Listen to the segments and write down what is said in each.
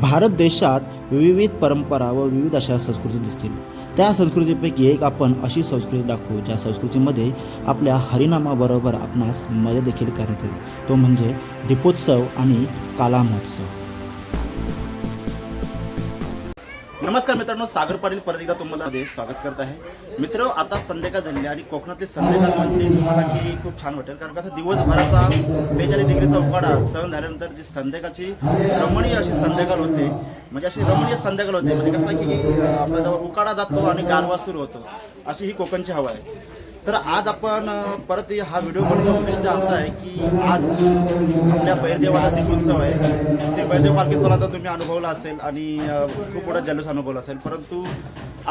भारत देशात विविध परंपरा व विविध अशा संस्कृती दिसतील. त्या संस्कृतीपैकी एक आपण अशी संस्कृती दाखवू ज्या संस्कृतीमध्ये आपल्या हरिनामाबरोबर आपणास मजा देखील करण्यात येईल. तो म्हणजे दीपोत्सव आणि काला महोत्सव नमस्कार मित्रांनो सागर पाटील परत एकदा तुम्हाला स्वागत करत आहे. मित्र आता संध्याकाळ झालेली आणि कोकणातली संध्याकाळ म्हणजे तुम्हाला की खूप छान वाटेल. कारण कसं दिवसभराचा बेचाळीस डिग्रीचा उकाडा सहन झाल्यानंतर जी संध्याकाळची रमणीय अशी संध्याकाळ होते म्हणजे अशी रमणीय संध्याकाळ होते म्हणजे कसं की आपल्याजवळ उकाडा जातो आणि गारवा सुरू होतो. अशी ही कोकणची हवा आहे. तर आज आपण परत हा व्हिडिओ बनवण्याचा उद्देश असा आहे की आज आपल्या बैरदेवाला दीपोत्सव आहे. श्री बैरदेव पालखी सोहळा तर तुम्ही अनुभवला असेल आणि खूप मोठा जल्लोष अनुभवला असेल. परंतु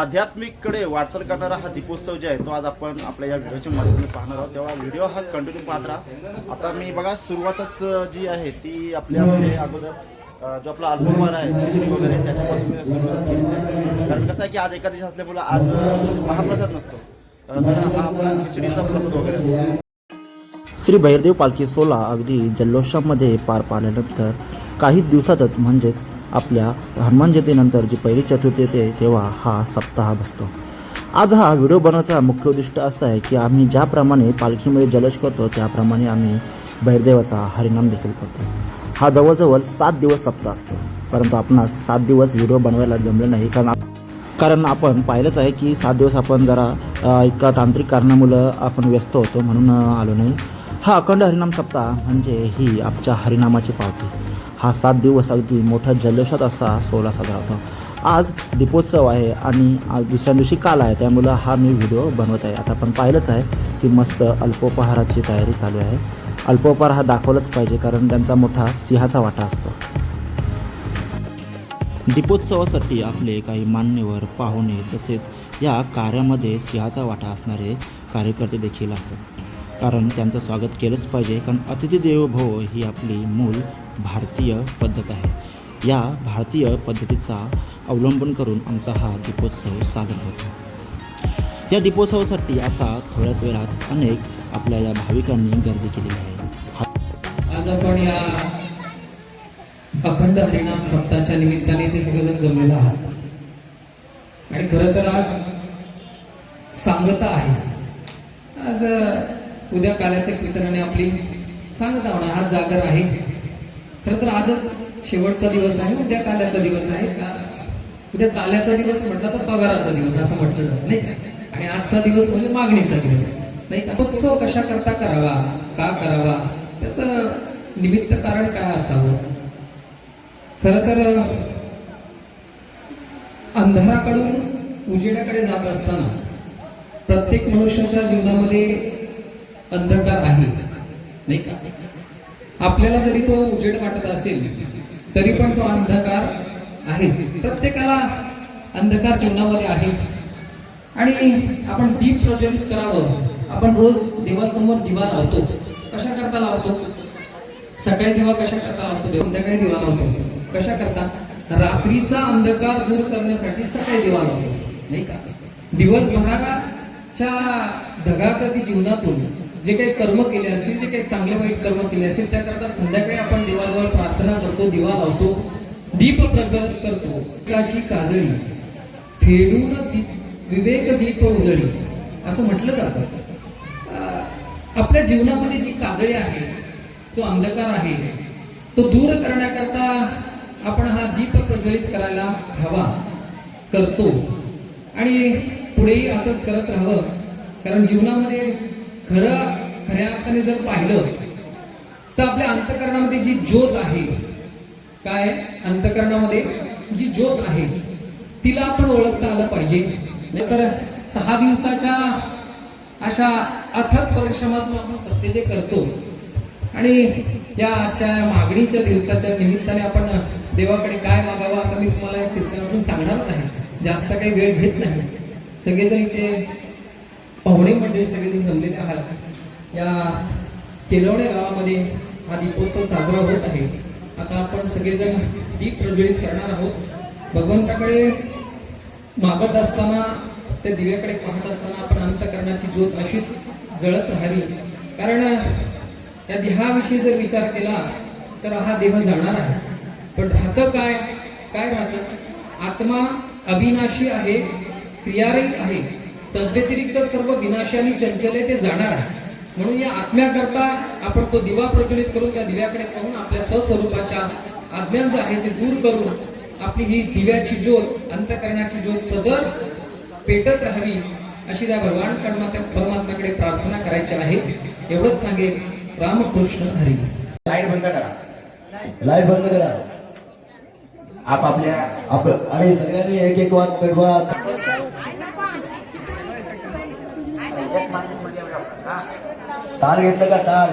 आध्यात्मिककडे वाटचाल करणारा हा दीपोत्सव जे आहे तो आज आपण आपल्या या व्हिडिओच्या माध्यमातून पाहणार आहोत. तेव्हा व्हिडिओ हा कंटिन्यू पाहत राहा. आता मी बघा सुरुवातच जी आहे ती आपल्या अगोदर जो आपला अल्पहार आहे वगैरे त्याच्यापासून सुरुवात केली कारण कसं आहे की आज एकादशी असल्यामुळं आज महाप्रसाद नसतो. खिचडीचा प्रसाद वगैरे श्री भैरदेव पालखी सोहळा अगदी जल्लोषामध्ये पार पाडल्यानंतर काही दिवसातच म्हणजेच आपल्या हनुमान जयंतीनंतर जी पहिली चतुर्थी येते तेव्हा हा सप्ताह बसतो. आज हा व्हिडिओ बनवण्याचा मुख्य उद्दिष्ट असा आहे की आम्ही ज्याप्रमाणे पालखीमध्ये जल्लोष करतो त्याप्रमाणे आम्ही भैरदेवाचा हरिनाम देखील करतो. हा जवळजवळ सात दिवस सप्ताह असतो परंतु आपणास सात दिवस व्हिडिओ बनवायला जमले नाही कारण आप- कारण आपण पाहिलंच आहे की सात दिवस आपण जरा एका तांत्रिक कारणामुळं आपण व्यस्त होतो म्हणून आलो नाही. हा अखंड हरिनाम सप्ताह म्हणजे ही आमच्या हरिनामाची पावती. हा सात दिवस अगदी मोठ्या जल्लोषात असा सोहळा साजरा होतो. आज दीपोत्सव आहे आणि आज दुसऱ्या दिवशी काल आहे त्यामुळं हा मी व्हिडिओ बनवत आहे. आता आपण पाहिलंच आहे की मस्त अल्पोपहाराची तयारी चालू आहे. अल्पोपहार हा दाखवलाच पाहिजे कारण त्यांचा मोठा सिंहाचा वाटा असतो. दीपोत्सवासाठी आपले काही मान्यवर पाहुणे तसेच या कार्यामध्ये सिंहाचा वाटा असणारे कार्यकर्ते देखील असतात. कारण त्यांचं स्वागत केलंच पाहिजे कारण अतिथी देवो भव ही आपली मूळ भारतीय पद्धत आहे. या भारतीय पद्धतीचा अवलंबन करून आमचा हा दीपोत्सव साजरा होतो. या दीपोत्सवासाठी आता थोड्याच वेळात अनेक आपल्या या भाविकांनी गर्दी केलेली आहे. आज आपण या अखंड हरिनाम सप्ताहाच्या निमित्ताने ते सगळेजण जमलेला आहात. आणि खरं तर आज सांगता आहे. आज उद्या काल्याच्या कीर्तनाने आपली सांगता होणार आज जागर आहे. खरं तर आजच शेवटचा दिवस आहे उद्या काल्याचा दिवस आहे. का उद्या काल्याचा दिवस म्हटला तर पगाराचा दिवस असं म्हटलं जात नाही आणि आजचा दिवस म्हणजे मागणीचा दिवस नाही का? उत्सव कशा करता करावा का करावा? त्याचं निमित्त कारण काय असावं? खर तर अंधाराकडून उजेडाकडे जात असताना प्रत्येक मनुष्याच्या जीवनामध्ये अंधकार आहे नाही का? आपल्याला जरी तो उजेड वाटत असेल तरी पण तो अंधकार आहे. प्रत्येकाला अंधकार जीवनामध्ये आहे. आणि आपण दीप प्रज्वलित करावं. आपण रोज देवासमोर दिवा लावतो. कशा करता लावतो? सकाळी दिवा कशा करता लावतो? संध्याकाळी दिवा लावतो. कशा करता रात्रीचा अंधकार दूर करण्यासाठी सकाळी दिवा लावतो नाही का? दिवसभराच्या धगाकती जीवनातून जे काही कर्म केले असतील जे काही चांगले वाईट कर्म केले असतील त्याकरता संध्याकाळी आपण देवाजवळ प्रार्थना करतो दिवा लावतो दीप प्रगत करतो. एकाची काजळी फेडून दीप विवेक दीप उजळी असं म्हटलं जातं. आपल्या जीवनामध्ये जी काजळी आहे तो अंधकार आहे तो दूर करण्याकरता आपण हा दीप प्रज्वलित करायला हवा करतो. आणि पुढेही असंच करत राहावं. कारण जीवनामध्ये खरं खऱ्या अर्थाने जर पाहिलं तर आपल्या अंतकरणामध्ये जी ज्योत आहे काय? अंतकरणामध्ये जी ज्योत आहे तिला आपण ओळखता आलं पाहिजे. नाहीतर सहा दिवसाच्या अशा अथक परिश्रमातून आपण सत्य जे करतो. आणि या आजच्या मागणीच्या दिवसाच्या निमित्ताने आपण देवाकडे काय मागावं आता मी तुम्हाला कीर्तनातून सांगणार नाही. जास्त काही वेळ घेत नाही. सगळेजण इथे पाहुणे मंडळी सगळेजण जमलेले आहात. या केलवणे गावामध्ये हा दीपोत्सव साजरा होत आहे. आता आपण सगळेजण दीप प्रज्वलित करणार आहोत. भगवंताकडे मागत असताना त्या दिव्याकडे पाहत असताना आपण अंतकरणाची ज्योत अशीच जळत राहावी. कारण या देहाविषयी जर विचार केला तर हा देह जाणार आहे. पण राहतं काय? काय राहतं? आत्मा अविनाशी आहे क्रियारहित आहे. तद्व्यतिरिक्त सर्व विनाशाने आणि चंचल आहे ते जाणार आहे. म्हणून या आत्म्याकरता आपण तो दिवा प्रज्वलित करून त्या दिव्याकडे पाहून आपल्या स्वस्वरूपाच्या अज्ञान जे आहे ते दूर करून आपली ही दिव्याची ज्योत अंतकरणाची ज्योत सतत पेटत राहावी अशी त्या भगवान परमात्म्याकडे प्रार्थना करायची आहे. एवढंच सांगेल रामकृष्ण हरी. लाइट बंद करा. लाईव्ह बंद करा. आपापल्या आपलं आणि सगळ्यांनी एक एक वाद पेटवा टार घेतलं का? टार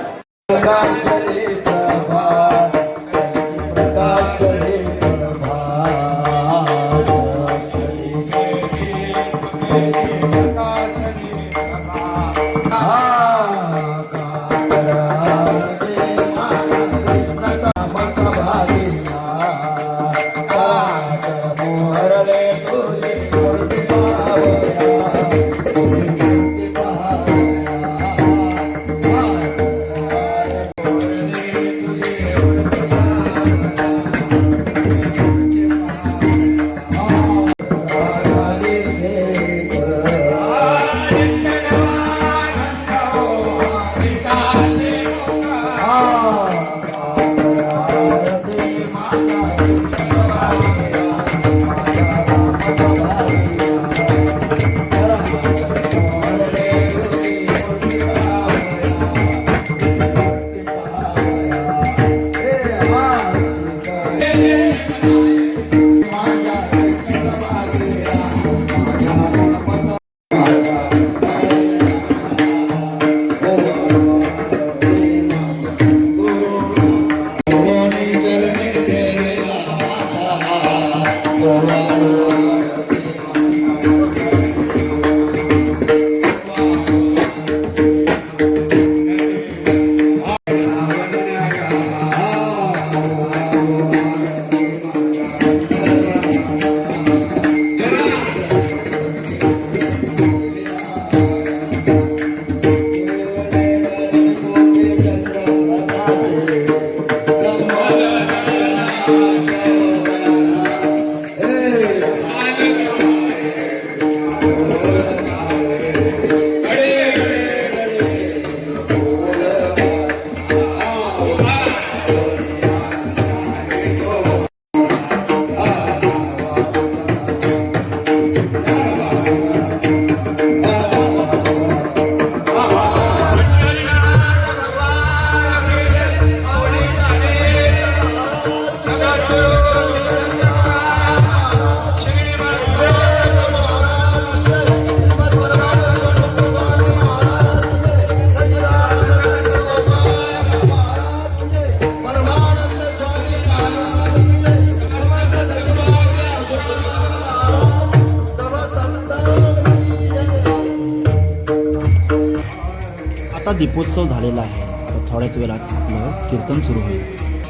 आता झालेला आहे. तर थोड्याच वेळात आपलं कीर्तन सुरू होईल.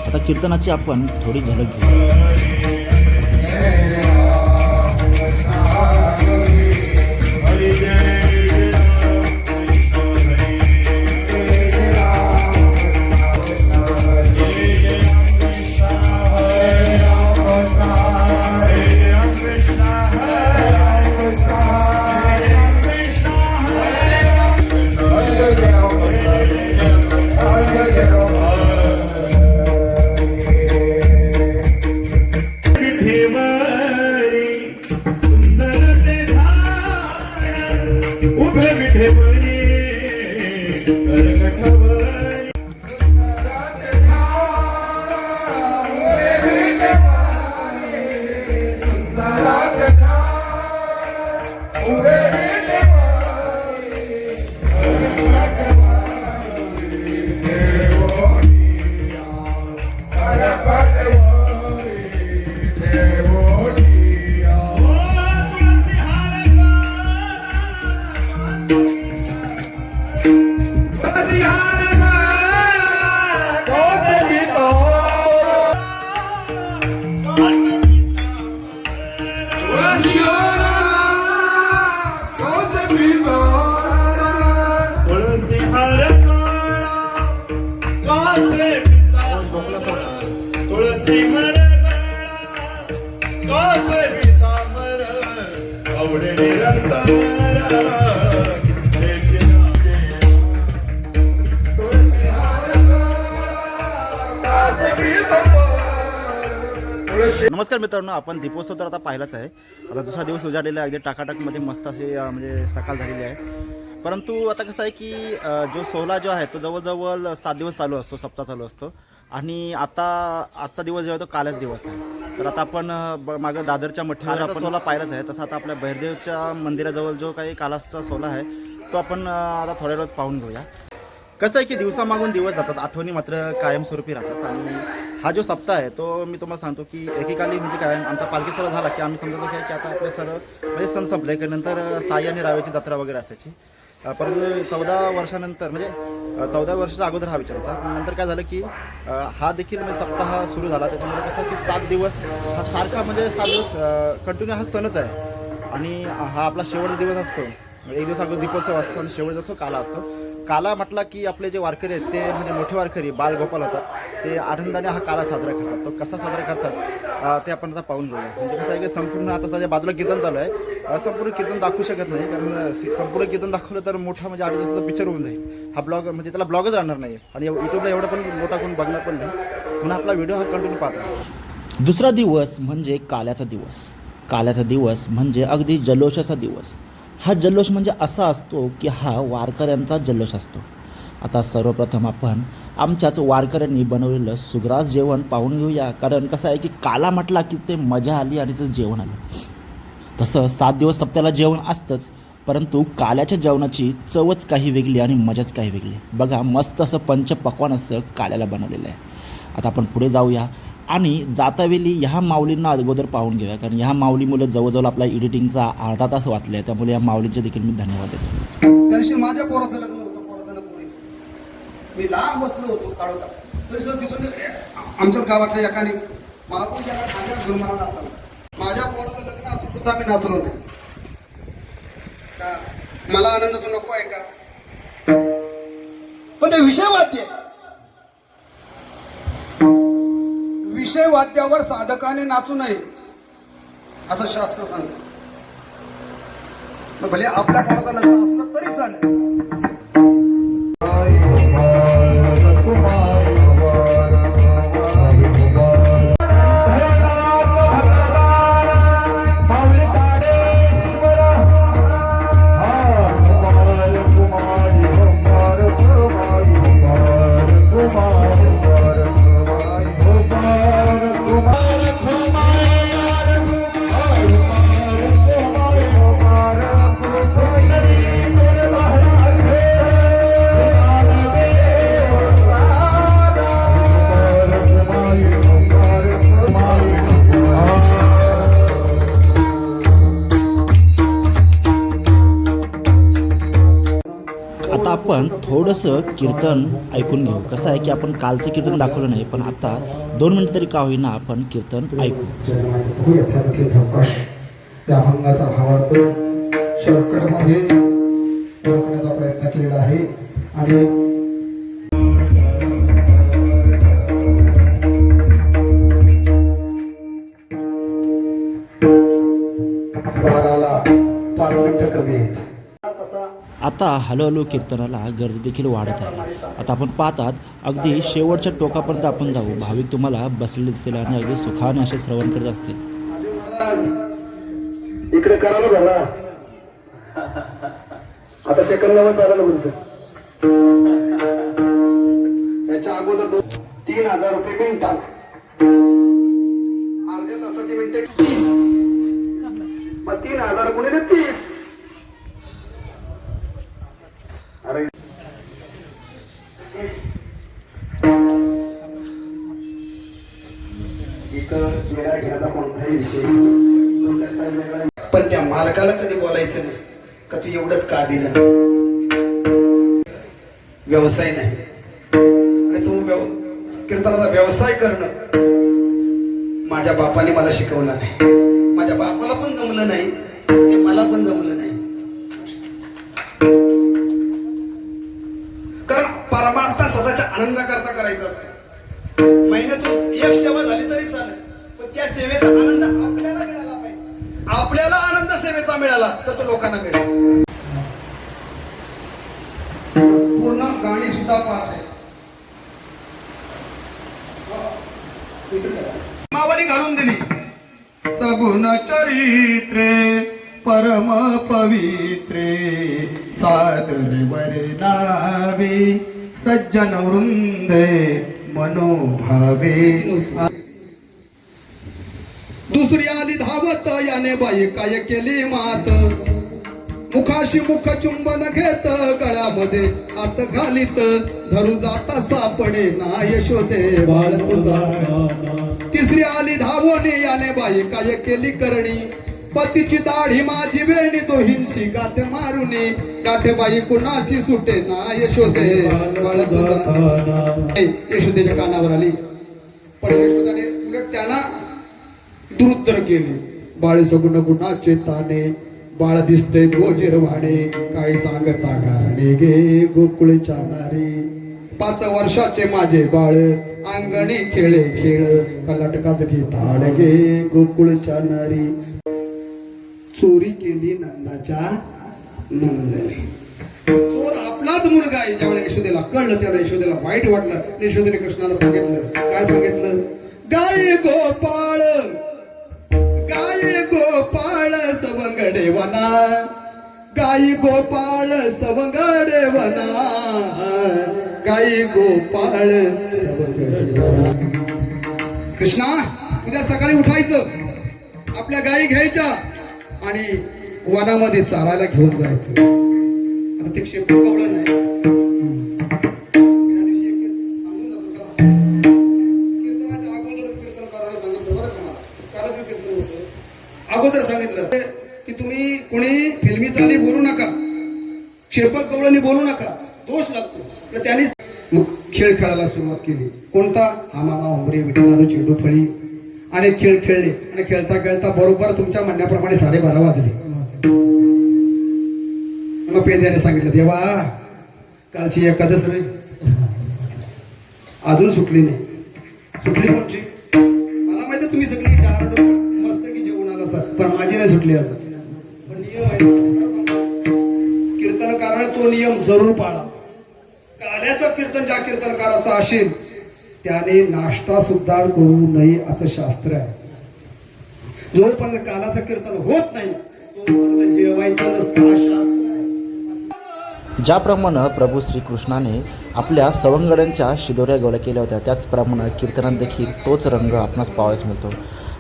आता कीर्तनाची आपण थोडी झलक घेऊ. नमस्कार मित्रांनो आपण दीपोत्सव तर आता पाहिलाच आहे. आता दुसरा दिवस उजाडलेला आहे अगदी टाकाटाकमध्ये मस्त असे म्हणजे सकाळ झालेली आहे. परंतु आता कसं आहे की जो सोहळा जो आहे तो जवळजवळ सात दिवस चालू असतो सप्ताह चालू असतो. आणि आता आजचा दिवस जो आहे तो कालच दिवस आहे. तर आता आपण ब- मागं दादरच्या मठीवर आपण सोला पाहिलाच आहे. तसं आता आपल्या भैरदेवच्या मंदिराजवळ जो काही कालासचा सोला आहे तो आपण आता थोड्या वेळात पाहून घेऊया. कसं आहे की दिवसामागून दिवस जातात आठवणी मात्र कायमस्वरूपी राहतात. आणि हा जो सप्ताह आहे तो मी तुम्हाला सांगतो की एकेकाली म्हणजे काय आमचा पालखी सर झाला की आम्ही समजायचो काय की आता आपले सर म्हणजे सण संपले की नंतर साई आणि रावेची जत्रा वगैरे असायची. अ, परंतु चौदा वर्षानंतर म्हणजे चौदा वर्षाच्या अगोदर हा विचार होता. नंतर काय झालं की हा देखील म्हणजे सप्ताह सुरू झाला. त्याच्यामुळे कसं की सात दिवस हा सारखा म्हणजे सात दिवस कंटिन्यू हा सणच आहे. आणि हा आपला शेवटचा दिवस असतो. एक दिवस अगोदर दीपोत्सव असतो आणि शेवटचा असतो काला असतो. काला म्हटला की आपले जे वारकरी आहेत ते म्हणजे मोठे वारकरी बालगोपाल होतात. ते आनंदाने हा काला साजरा करतात. तो कसा साजरा करतात ते आपण आता पाहून घेऊया. म्हणजे कसं आहे की संपूर्ण आता सध्या बाजूला कीर्तन चालू आहे. संपूर्ण कीर्तन दाखवू शकत नाही कारण संपूर्ण कीर्तन दाखवलं तर मोठा म्हणजे आठ दिवसाचा पिक्चर होऊन जाईल. हा ब्लॉग म्हणजे त्याला ब्लॉगच राहणार नाही आणि युट्यूबला एवढं पण मोठा कोण बघणार पण नाही. म्हणून आपला व्हिडिओ हा कंटिन्यू पाहतो दुसरा दिवस म्हणजे काल्याचा दिवस. काल्याचा दिवस म्हणजे अगदी जल्लोषाचा दिवस. हा जल्लोष म्हणजे असा असतो की हा वारकऱ्यांचा जल्लोष असतो. आता सर्वप्रथम आपण आमच्याच वारकऱ्यांनी बनवलेलं सुग्रास जेवण पाहून घेऊया. कारण कसं आहे की काला म्हटला की ते मजा आली आणि ते जेवण आलं. तसं सात दिवस सप्त्याला जेवण असतंच परंतु काल्याच्या जेवणाची चवच काही वेगळी आणि मजाच काही वेगळी. बघा मस्त असं पंचपक्वान असं काल्याला बनवलेलं आहे. आता आपण पुढे जाऊया आणि जातावेळी ह्या माऊलींना अगोदर पाहून घेऊया. कारण ह्या माऊलीमुळे जवळजवळ आपला एडिटिंगचा अर्धा तास वाचलाय आहे त्यामुळे या माऊलींचे देखील मी धन्यवाद देतो. त्या माझ्या पोराचं लग्न होतं पोराचं ना पोरीचं मी लांब बसलो होतो काढू टाक तरी सुद्धा तिथून आमच्याच गावातल्या एकाने मला पण त्याला खांद्यात घेऊन मला नाचवलं माझ्या पोराचं लग्न असून सुद्धा मी नाचलो नाही. का? मला आनंद तो नको आहे का? पण ते विषय वाद्य आहे. विषय वाद्यावर साधकाने नाचू नये असं शास्त्र सांगतं. भले आपल्या पोराचं लग्न असलं तरी चालेल. थोडंसं कीर्तन ऐकून घेऊ. कसं आहे की आपण कालचं कीर्तन दाखवलं नाही पण आता दोन मिनिट तरी का होईना आपण कीर्तन ऐकू. त्या अभंगाचा भावार्थ शॉर्टकटमध्ये ओळखण्याचा प्रयत्न केलेला आहे. आणि आता हळूहळू कीर्तनाला गर्दी देखील वाढत आहे. आता आपण पाहतात अगदी शेवटच्या टोकापर्यंत आपण जाऊ. भाविक तुम्हाला बसलेले दिसतील आणि अगदी सुखाने असे श्रवण करत असतील. इकडे करायला झाला आता सेकंदावर चालायला म्हणतो. याच्या अगोदर दोन तीन हजार रुपये मिनिटाला अर्ध्या तासाची मिनिटे तीस. मग तीन हजार गुणिले तीस. पण त्या मालकाला कधी बोलायचं नाही? का तू एवढंच का दिलं? व्यवसाय नाही. आणि तू कीर्तनाचा व्यवसाय करणं. माझ्या बापाने मला शिकवलं नाही. माझ्या बापाला पण जमलं नाही. ते मला पण जमलं नाही. कारण परमार्थ स्वतःच्या आनंदाकरता करायचा असतो. महिन्यातून एक सेवा झाली तरी चालेल पण त्या सेवेचा आनंद आपल्याला मिळाला तर तो लोकांना मिळेल. पूर्ण गाणी सुद्धा पाहते. मावली घालून दिली. सगुण चरित्रे परम पवित्रे सादर वर्णावे सज्जन वृंदे मनोभावे. दुसरी आली धावत याने बाई काय केली मात? मुखाशी मुख चुंबन घेत गळ्यामध्ये आत घालीत. धरू जाता सापडे ना यशोदे बाळ तुझा. तिसरी आली धावोनी याने बाई काय केली करणी? पतीची दाढी माझी वेणी तो हिंसी गाठ मारुनी. गाठ बाई कुणाशी सुटे ना यशोदे बाळ तुझा. यशोदेच्या कानावर आली. पण यशोदाने उलट त्यांना दुरुद्र केले. बाळ सगुण गुणा चेताने बाळ दिसते गोजेर वाणे काय सांगता गारणे गे गोकुळ चानारे. पाच वर्षाचे माझे बाळ अंगणी खेळे खेळ कलाटकाच घेताळ गे गोकुळ चानारी. चोरी केली नंदाच्या नंदने. चोर आपलाच मुलगा आहे. ज्यावेळेला यशोदेला कळलं त्याला यशोदेला वाईट वाटलं. यशोदेने कृष्णाला सांगितलं. काय सांगितलं? गाय गोपाळ. गाय गोपाळ सवंगडे वना. गाई गोपाळ सवंगडे वना. गाई गोपाळ सवंगडे वना. कृष्णा उद्या सकाळी उठायचं. आपल्या गायी घ्यायच्या आणि वनामध्ये चारायला घेऊन जायचं. आता ते क्षेत्र कवळं नाही त्या दिवशी एक सांगून जातो चला. कीर्तनाच्या अगोदर सांगितलं की तुम्ही कोणी फिल्मी चाली बोलू नका क्षेपक गवळणी बोलू नका दोष लागतो. तर त्यांनी खेळ खेळायला सुरुवात केली. कोणता? हा मामा उमरे विठ्ठलानो चेंडू फळी. आणि खेळ खेळले. आणि खेळता खेळता बरोबर तुमच्या म्हणण्याप्रमाणे साडेबारा वाजले. मला पेंद्याने सांगितलं देवा कालची एकादश रे. अजून सुटली नाही. सुटली कोणची? नाही सुटली अजून पण नियम कीर्तनकाराने तो नियम जरूर पाळा. गाण्याचं कीर्तन ज्या कीर्तनकाराचं असेल त्याने नाश्ता सुद्धा करू नये असं शास्त्र आहे. जोपर्यंत कालाचं कीर्तन होत नाही तोपर्यंत जेवायचं नसतं शास्त्र ज्याप्रमाणे प्रभू श्रीकृष्णाने आपल्या सवंगड्यांच्या शिदोऱ्या गोळ्या केल्या होत्या त्याचप्रमाणे कीर्तनात देखील तोच रंग आपणास पाहावयास मिळतो.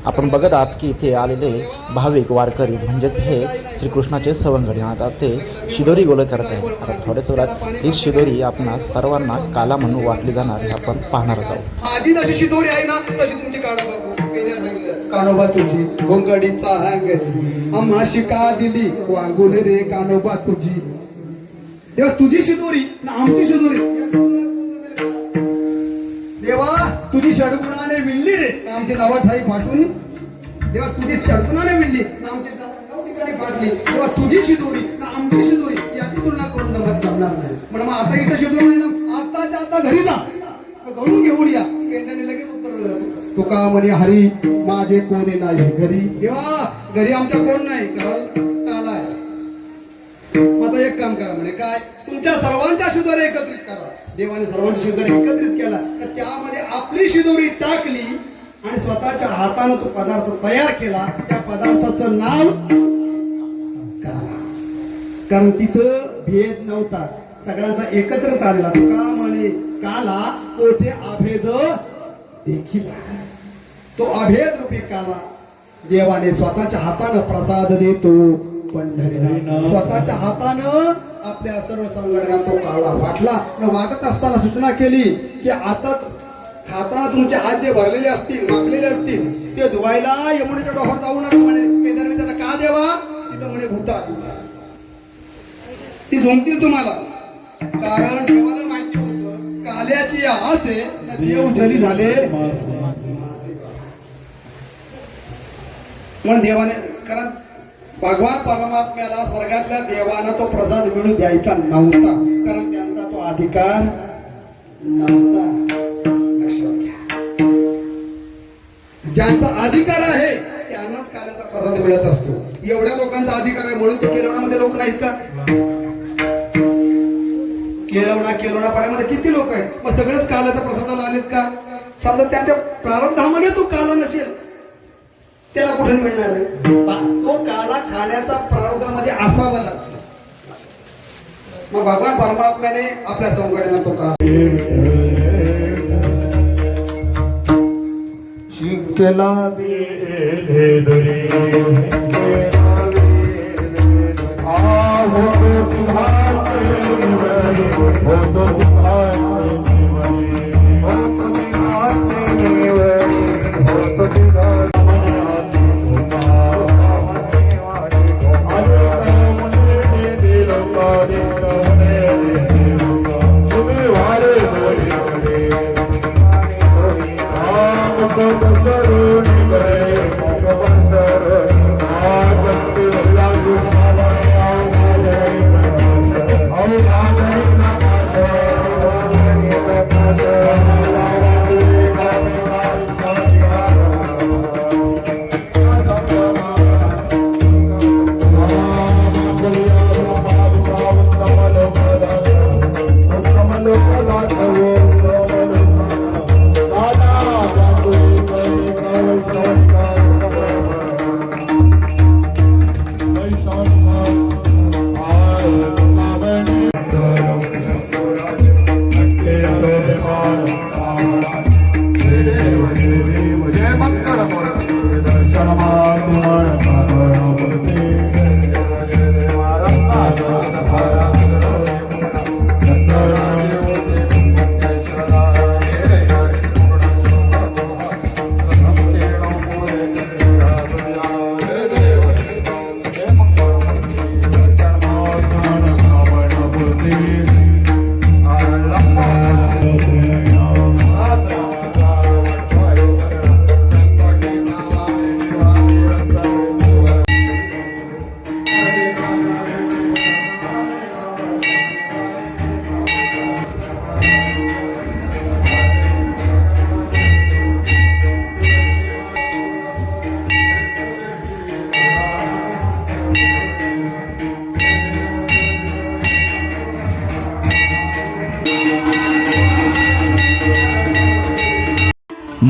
आपण बघत आहात की इथे आलेले भाविक वारकरी म्हणजेच हे श्रीकृष्णाचे सवंगडी. आता ते शिदोरी गोळे करत आहेत. आता थोड्याच वेळात ही शिदोरी आपणास सर्वांना काला म्हणून वाटली जाणार हे आपण पाहणारच आहोत. माझी जशी शिदोरी आहे ना तशी तुमची कानोबा तुझी घोंगडीचा अंगणी आम्हा शिका दिली वांगुल रे कानोबा तुझी. तेव्हा तुझी शिदोरी ना आमची शिदोरी? देवा तुझी षडगुणाने विणली रे. आमचे आमची नावा ठाई फाटून तेव्हा तुझी षडगुणाने विणली आमचे आमची ठिकाणी फाटली तेव्हा तुझी शिदोरी ना आमची शिदोरी याची तुलना करून जमत जमणार नाही. पण मग आता इथं शिदोर नाही ना? आताच्या आता घरी जा. घरून घेऊन या. केंद्राने लगेच उत्तर दिलं. तुका म्हणे हरी माझे कोणी नाही घरी. देवा घरी आमच्या कोण नाही? घराला आता एक काम करा म्हणे काय? तुमच्या सर्वांच्या शिदोरी एकत्रित करा. देवाने सर्वांची शिदोरी एकत्रित केला तर त्यामध्ये आपली शिदोरी टाकली आणि स्वतःच्या हाताने तो पदार्थ तयार केला. त्या पदार्थाचं नाव काला. कारण तिथं भेद नव्हता. सगळ्यांचा एकत्र आलेला. का म्हणे? काला कोठे अभेद देखील तो अभेद रूपी काला देवाने स्वतःच्या हातानं प्रसाद देतो. स्वतःच्या हातानं आपल्या सर्व संघटना तो काळा वाटला. न वाटत असताना सूचना केली की आता खाताना तुमचे हात जे भरलेले असतील मागलेले असतील ते धुवायला यमुनेच्या डोहावर जाऊ नका म्हणे. केदार विचारला का देवा? तिथं म्हणे भूता ती झोमतील तुम्हाला. कारण देवाला माहिती होतं काल्याची आस देव जली झाले. म्हणून देवाने कारण भगवान परमात्म्याला स्वर्गातल्या देवाला तो प्रसाद मिळू द्यायचा नव्हता. कारण त्यांचा तो अधिकार नव्हता. लक्षात घ्या. ज्यांचा अधिकार आहे त्यांनाच काल्याचा प्रसाद मिळत असतो. एवढ्या लोकांचा अधिकार आहे म्हणून ते केलवणामध्ये लोक नाहीत का? केलवणा केलवणा पाड्यामध्ये किती लोक आहेत? मग सगळेच काल्याचा प्रसादाला आलेत का? समजा त्यांच्या प्रारंभामध्ये तो काला नसेल. त्याला कुठे मिळणार आहे तो काला खाण्याचा प्रारंभामध्ये असावा लागतो मग भगवान परमात्म्याने आपल्या संकटांना तो काल शिकला ಕರುಣೆ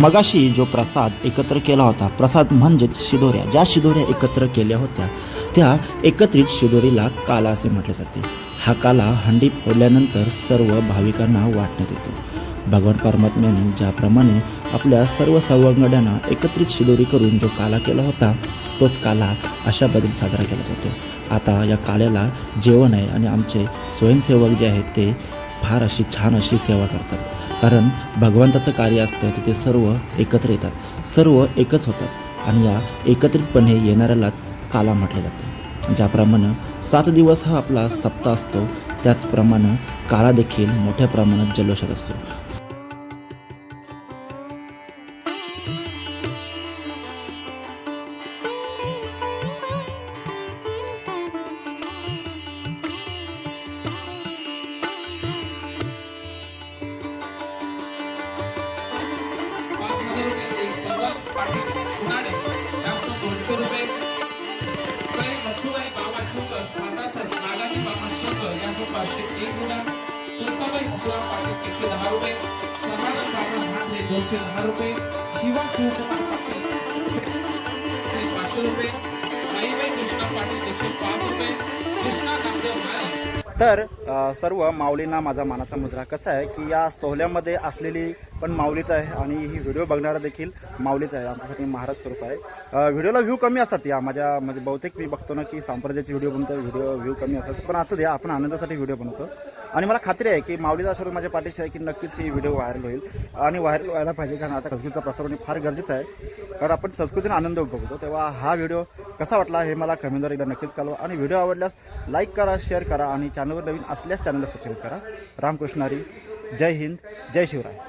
मगाशी जो प्रसाद एकत्र केला होता प्रसाद म्हणजेच शिदोऱ्या. ज्या शिदोऱ्या एकत्र केल्या होत्या त्या एकत्रित शिदोरीला काला असे म्हटले जाते. हा काला हंडी फोडल्यानंतर सर्व भाविकांना वाटण्यात येतो. भगवान परमात्म्याने ज्याप्रमाणे आपल्या सर्व सवंगड्यांना एकत्रित शिदोरी करून जो काला केला होता तोच काला अशा बदल साजरा केला जातो. आता या काल्याला जेवण आहे आणि आमचे स्वयंसेवक जे आहेत ते फार अशी छान अशी सेवा करतात. कारण भगवंताचं कार्य असतं तिथे सर्व एकत्र येतात. सर्व एकच होतात आणि या एकत्रितपणे येणाऱ्यालाच काला म्हटलं जातं. ज्याप्रमाणे सात दिवस हा आपला सप्ताह असतो त्याचप्रमाणे काला देखील मोठ्या प्रमाणात जल्लोषात असतो. दोनशे दहा रुपये. शिवा शिवकुमार पाटील पाचशे रुपये. साईबाई कृष्णा पाटील एकशे पाच रुपये. कृष्णा कामदेव नाळे तर सर्व माऊलींना माझा मानाचा मुद्रा कसा आहे की या सोहळ्यामध्ये असलेली पण माऊलीचं आहे आणि ही व्हिडिओ बघणारा देखील माऊलीच आहे. आमच्यासाठी महाराज स्वरूप आहे. व्हिडिओला व्ह्यू कमी असतात या. माझ्या म्हणजे बहुतेक मी बघतो ना की संप्रदायाची व्हिडिओ बनतो व्हिडिओ व्ह्यू कमी असतात. पण असू द्या आपण आनंदासाठी व्हिडिओ बनवतो. आणि मला खात्री आहे की माऊलीचा आशीर्वाद माझ्या पाठीशी आहे की नक्कीच ही व्हिडिओ व्हायरल होईल. आणि व्हायरल व्हायला पाहिजे कारण आता संस्कृतीचा प्रसार होणे फार गरजेचं आहे. कारण आपण संस्कृतीने आनंद उपभोगतो तेव्हा हा व्हिडिओ कसा वाटला हे मला कमेंटवर एकदा नक्कीच कळवा. आणि व्हिडिओ आवडल्यास लाईक करा शेअर करा आणि चॅनलवर नवीन असल्यास चॅनलला सबस्क्राईब करा. रामकृष्णारी जय हिंद. जय शिवराय.